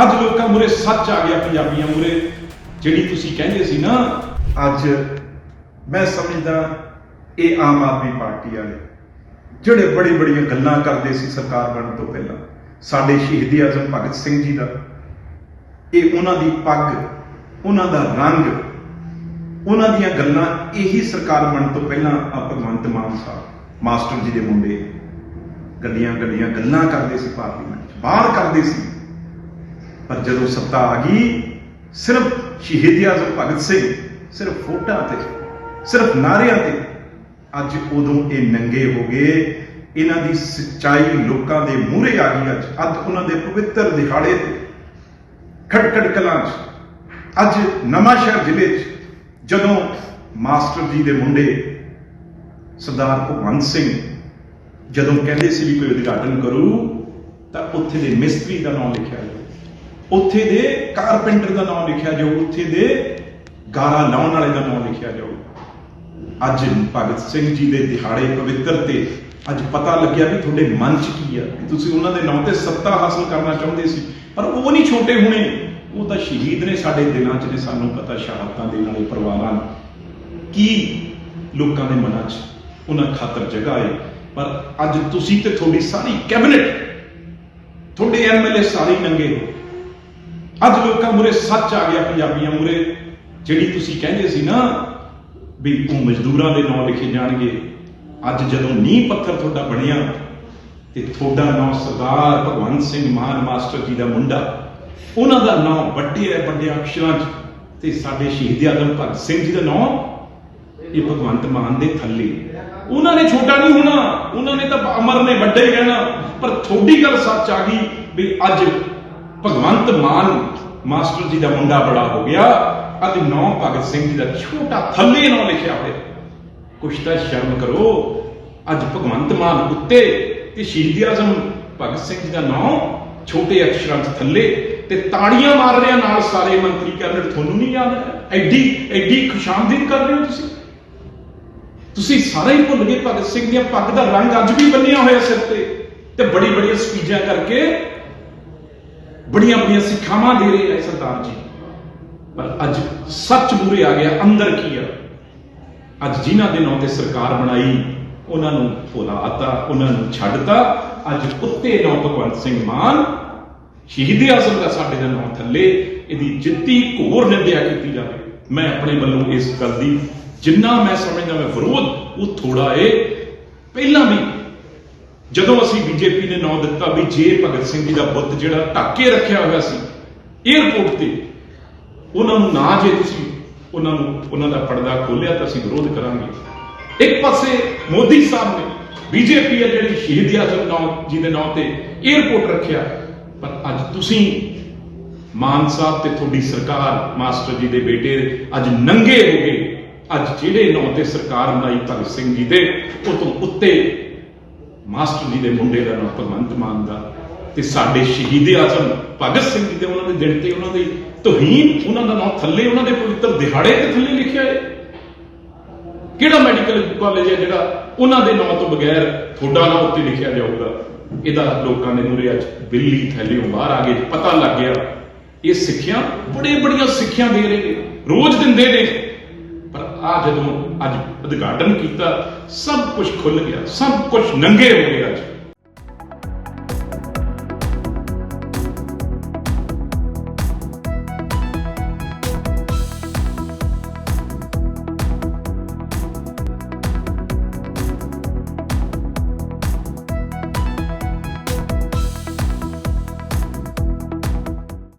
ਅੱਜ ਲੋਕਾਂ ਮੂਰੇ ਸੱਚ ਆ ਗਿਆ, ਪੰਜਾਬੀਆਂ ਮੂਰੇ ਜਿਹੜੀ ਤੁਸੀਂ ਕਹਿੰਦੇ ਸੀ ਨਾ, ਅੱਜ ਮੈਂ ਸਮਝਦਾ ਇਹ ਆਮ ਆਦਮੀ ਪਾਰਟੀ ਵਾਲੇ, ਜਿਹੜੇ ਬੜੀ ਬੜੀਆਂ ਗੱਲਾਂ ਕਰਦੇ ਸੀ ਸਰਕਾਰ ਬਣਨ ਤੋਂ ਪਹਿਲਾਂ, ਸਾਡੇ ਸ਼ਹੀਦ ਆਜ਼ਮ ਭਗਤ ਸਿੰਘ ਜੀ ਦਾ, ਇਹ ਉਹਨਾਂ ਦੀ ਪੱਗ, ਉਹਨਾਂ ਦਾ ਰੰਗ, ਉਹਨਾਂ ਦੀਆਂ ਗੱਲਾਂ ਇਹੀ ਸਰਕਾਰ ਬਣਨ ਤੋਂ ਪਹਿਲਾਂ ਆ ਭਗਵੰਤ ਮਾਨ ਸਾਹਿਬ, ਮਾਸਟਰ ਜੀ ਦੇ ਮੁੰਡੇ ਗੱਡੀਆਂ ਗੱਡੀਆਂ ਗੱਲਾਂ ਕਰਦੇ ਸੀ ਪਾਰਲੀਮੈਂਟ 'ਚ, ਬਾਹਰ ਕਰਦੇ ਸੀ। ਪਰ ਜਦੋਂ ਸੱਤਾ ਆ ਗਈ, ਸਿਰਫ ਸ਼ਹੀਦ ਆਜ਼ਮ ਭਗਤ ਸਿੰਘ, ਸਿਰਫ ਫੋਟਾਂ ਤੇ, ਸਿਰਫ ਨਾਰਿਆਂ ਤੇ, ਅੱਜ ਉਦੋਂ ਇਹ ਨੰਗੇ ਹੋ ਗਏ। ਇਹਨਾਂ ਦੀ ਸੱਚਾਈ ਲੋਕਾਂ ਦੇ ਮੂਹਰੇ ਆ ਗਈ। ਅੱਜ ਅੱਜ ਉਹਨਾਂ ਦੇ ਪਵਿੱਤਰ ਦਿਹਾੜੇ ਤੇ ਖਟਖਟ ਕਲਾਂ 'ਚ, ਅੱਜ ਨਵਾਂਸ਼ਹਿਰ ਜ਼ਿਲ੍ਹੇ 'ਚ, ਜਦੋਂ ਮਾਸਟਰ ਜੀ ਦੇ ਮੁੰਡੇ ਸਰਦਾਰ ਭਗਵੰਤ ਸਿੰਘ ਜਦੋਂ ਕਹਿੰਦੇ ਸੀ ਵੀ ਕੋਈ ਉਦਘਾਟਨ ਕਰੂ, ਤਾਂ ਉੱਥੇ ਦੇ ਮਿਸਤਰੀ ਦਾ ਨਾਮ ਲਿਖਿਆ ਉੱਥੇ ਦੇ ਕਾਰਪੈਂਟਰ ਦਾ ਨਾਮ ਲਿਖਿਆ ਜਾਊ, ਉੱਥੇ ਦੇ ਗਾਰਾ ਲਾਉਣ ਵਾਲੇ ਦਾ ਨਾਮ ਲਿਖਿਆ ਜਾਊ। ਅੱਜ ਭਗਤ ਸਿੰਘ ਜੀ ਦੇ ਦਿਹਾੜੇ ਪਵਿੱਤਰ ਤੇ ਅੱਜ ਪਤਾ ਲੱਗਿਆ ਵੀ ਤੁਹਾਡੇ ਮਨ 'ਚ ਕੀ ਆ ਤੁਸੀਂ ਉਹਨਾਂ ਦੇ ਨਾਂ ਤੇ ਸੱਤਾ ਹਾਸਲ ਕਰਨਾ ਚਾਹੁੰਦੇ ਸੀ। ਪਰ ਉਹ ਨਹੀਂ ਛੋਟੇ ਹੋਣੇ, ਉਹ ਤਾਂ ਸ਼ਹੀਦ ਨੇ ਸਾਡੇ ਦਿਲਾਂ 'ਚ ਨੇ, ਸਾਨੂੰ ਪਤਾ ਸ਼ਹਾਦਤਾਂ ਦੇ ਨਾਲੇ ਪਰਿਵਾਰਾਂ ਨੂੰ। ਕੀ ਲੋਕਾਂ ਦੇ ਮਨਾਂ 'ਚ ਉਹਨਾਂ ਖਾਤਰ ਜਗ੍ਹਾ ਹੈ ਪਰ ਅੱਜ ਤੁਸੀਂ ਤੇ ਤੁਹਾਡੀ ਸਾਰੀ ਕੈਬਨਿਟ, ਤੁਹਾਡੇ ਐਮਐਲਏ ਸਾਰੇ ਨੰਗੇ ਹੋ। ਅੱਜ ਲੋਕਾਂ ਮੂਰੇ ਸੱਚ ਆ ਗਿਆ, ਪੰਜਾਬੀਆਂ ਮੂਰੇ ਜਿਹੜੀ ਤੁਸੀਂ ਕਹਿੰਦੇ ਸੀ ਨਾ ਵੀ ਉਹ ਮਜ਼ਦੂਰਾਂ ਦੇ ਨਾਂ ਲਿਖੇ ਜਾਣਗੇ, ਅੱਜ ਜਦੋਂ ਨੀਂਹ ਪੱਥਰ ਤੁਹਾਡਾ ਬਣਿਆ ਤੇ ਤੁਹਾਡਾ ਨਾਂ ਸਰਦਾਰ ਭਗਵੰਤ ਸਿੰਘ ਮਾਨ ਮਾਸਟਰ ਜੀ ਦਾ ਮੁੰਡਾ, ਉਹਨਾਂ ਦਾ ਨਾਂ ਵੱਡੇ ਵੱਡੇ ਅਕਸ਼ਰਾਂ 'ਚ, ਤੇ ਸਾਡੇ ਸ਼ਹੀਦ ਆਜ਼ਮ ਭਗਤ ਸਿੰਘ ਜੀ ਦਾ ਨਾਂ, ਇਹ ਭਗਵੰਤ ਮਾਨ ਦੇ ਥੱਲੇ। ਉਹਨਾਂ ਨੇ ਛੋਟਾ ਨਹੀਂ ਹੋਣਾ, ਉਹਨਾਂ ਨੇ ਤਾਂ ਅਮਰ ਨੇ ਵੱਡੇ ਹੀ ਰਹਿਣਾ, ਪਰ ਥੋੜੀ ਗੱਲ ਸੱਚ ਆ ਗਈ ਵੀ ਅੱਜ ਭਗਵੰਤ ਮਾਨ ਮਾਸਟਰ ਜੀ ਦਾ ਮੁੰਡਾ ਬੜਾ ਹੋ ਗਿਆ ਅੱਜ ਨੌ ਭਗਤ ਸਿੰਘ ਜੀ ਦਾ ਛੋਟਾ ਥੱਲੇ ਨਾਂ ਲਿਖਿਆ ਹੋਇਆ। ਕੁਛ ਤਾਂ ਸ਼ਰਮ ਕਰੋ, ਅੱਜ ਭਗਵੰਤ ਮਾਨ ਉੱਤੇ ਤੇ ਸ਼ਹੀਦ ਆਜ਼ਮ ਭਗਤ ਸਿੰਘ ਜੀ ਦਾ ਨਾਮ ਛੋਟੇ ਅਕਸ਼ਰਾਂ 'ਚ ਥੱਲੇ ਤੇ ਤਾੜੀਆਂ ਮਾਰ ਰਿਹਾ ਨਾਲ ਸਾਰੇ ਮੰਤਰੀ ਕੈਬਨਿਟ, ਤੁਹਾਨੂੰ ਨਹੀਂ ਯਾਦ ਹੈ? ਐਡੀ ਐਡੀ ਖੁਸ਼ਾਮਦੀਦ ਕਰ ਰਹੇ ਹੋ ਤੁਸੀਂ? ਤੁਸੀਂ ਸਾਰਾ ਹੀ ਭੁੱਲ ਗਏ ਭਗਤ ਸਿੰਘ ਦੀਆਂ ਪੱਗ ਦਾ ਰੰਗ ਅੱਜ ਵੀ ਬੰਨਿਆ ਹੋਇਆ ਸਿਰ ਤੇ ਤੇ ਬੜੀ ਬੜੀਆਂ ਸਪੀਚਾਂ ਕਰਕੇ ਬੜੀਆਂ ਬੜੀਆਂ ਸਿੱਖਿਆਵਾਂ ਦੇ ਰਹੇ ਹੈ ਸਰਦਾਰ ਜੀ। ਪਰ ਅੱਜ ਸੱਚ ਮੂਰੇ ਆ ਗਿਆ, ਅੰਦਰ ਕੀ ਆ? ਅੱਜ ਜਿਨ੍ਹਾਂ ਦੇ ਨਾਂ ਤੇ ਸਰਕਾਰ ਬਣਾਈ, ਉਹਨਾਂ ਨੂੰ ਭੁਲਾਤਾ, ਉਹਨਾਂ ਨੂੰ ਛੱਡਤਾ। ਅੱਜ ਉੱਤੇ ਨਾਂ ਭਗਵੰਤ ਸਿੰਘ ਮਾਨ, ਸ਼ਹੀਦ ਆਜ਼ਮ ਦਾ ਸਾਡੇ ਦਾ ਨਾਂ ਥੱਲੇ, ਇਹਦੀ ਜਿੱਤੀ ਘੋਰ ਨਿੰਦਿਆ ਕੀਤੀ ਜਾਵੇ। ਮੈਂ ਆਪਣੇ ਵੱਲੋਂ ਇਸ ਗੱਲ ਦੀ ਜਿੰਨਾ ਮੈਂ ਸਮਝਦਾ, ਮੈਂ ਵਿਰੋਧ, ਉਹ ਥੋੜਾ ਏ। ਪਹਿਲਾਂ ਵੀ ਜਦੋਂ ਅਸੀਂ ਬੀਜੇਪੀ ਨੇ ਨਾਂ ਦਿੱਤਾ ਵੀ ਜੇ ਭਗਤ ਸਿੰਘ ਜੀ ਦਾ ਬੁੱਤ ਜਿਹੜਾ ਢੱਕੇ ਰੱਖਿਆ ਹੋਇਆ ਸੀ 에ਅਰਪੋਰਟ ਤੇ, ਉਹਨਾਂ ਨੂੰ ਨਾ ਜੇ ਤੁਸੀਂ ਉਹਨਾਂ ਨੂੰ, ਉਹਨਾਂ ਦਾ ਪਰਦਾ ਖੋਲਿਆ ਤਾਂ ਅਸੀਂ ਵਿਰੋਧ ਕਰਾਂਗੇ। ਇੱਕ ਪਾਸੇ ਮੋਦੀ ਸਾਹਿਬ ਨੇ ਬੀਜੇਪੀ ਹੈ ਜਿਹੜੀ ਸ਼ਹੀਦ ਆਜ਼ਮ ਨਾਮ ਜੀ ਦੇ ਨਾਮ ਤੇ 에ਅਰਪੋਰਟ ਰੱਖਿਆ, ਪਰ ਅੱਜ ਤੁਸੀਂ ਮਾਨ ਸਾਹਿਬ ਤੇ ਤੁਹਾਡੀ ਸਰਕਾਰ, ਮਾਸਟਰ ਜੀ ਦੇ ਬੇਟੇ ਅੱਜ ਨੰਗੇ ਹੋ ਗਏ। ਅੱਜ ਜਿਹੜੇ ਨਾਂ ਤੇ ਸਰਕਾਰ ਬਣਾਈ ਭਗਤ ਸਿੰਘ ਜੀ ਦੇ, ਉਹ ਤੋਂ ਉੱਤੇ ਮਾਸਟਰ ਜੀ ਦੇ ਮੁੰਡੇ ਦਾ ਨਾਮ ਭਗਵੰਤ ਮਾਨ ਦਾ ਤੇ ਸਾਡੇ ਸ਼ਹੀਦ ਆਜ਼ਮ ਭਗਤ ਸਿੰਘ ਜੀ ਦੇ ਉਹਨਾਂ ਦੇ ਦਿਨ ਤੇ ਉਹਨਾਂ ਦੀ ਤੋਹੀਨ, ਉਹਨਾਂ ਦਾ ਨਾਮ ਥੱਲੇ, ਉਹਨਾਂ ਦੇ ਪਵਿੱਤਰ ਦਿਹਾੜੇ ਤੇ ਥੱਲੇ ਲਿਖਿਆ ਹੈ ਕਿਹੜਾ ਮੈਡੀਕਲ ਕਾਲਜ ਹੈ ਜਿਹੜਾ ਉਹਨਾਂ ਦੇ ਨਾਮ ਤੋਂ ਬਗੈਰ ਤੁਹਾਡਾ ਨਾਮ ਉੱਤੇ ਲਿਖਿਆ ਜਾਊਗਾ? ਇਹਦਾ ਲੋਕਾਂ ਦੇ ਮੂਹਰੇ ਅੱਜ ਬਿੱਲੀ ਥੱਲੇੋਂ ਬਾਹਰ ਆ ਗਏ ਪਤਾ ਲੱਗ ਗਿਆ। ਇਹ ਸਿੱਖਿਆ ਬੜੇ ਬੜੀਆਂ ਸਿੱਖਿਆ ਦੇ ਰਹੇ ਨੇ, ਰੋਜ਼ ਦਿੰਦੇ ਨੇ। ਆ ਜਦੋਂ ਅੱਜ ਉਦਘਾਟਨ ਕੀਤਾ ਸਭ ਕੁਝ ਖੁੱਲ ਗਿਆ ਸਭ ਕੁਝ ਨੰਗੇ ਹੋ ਗਿਆ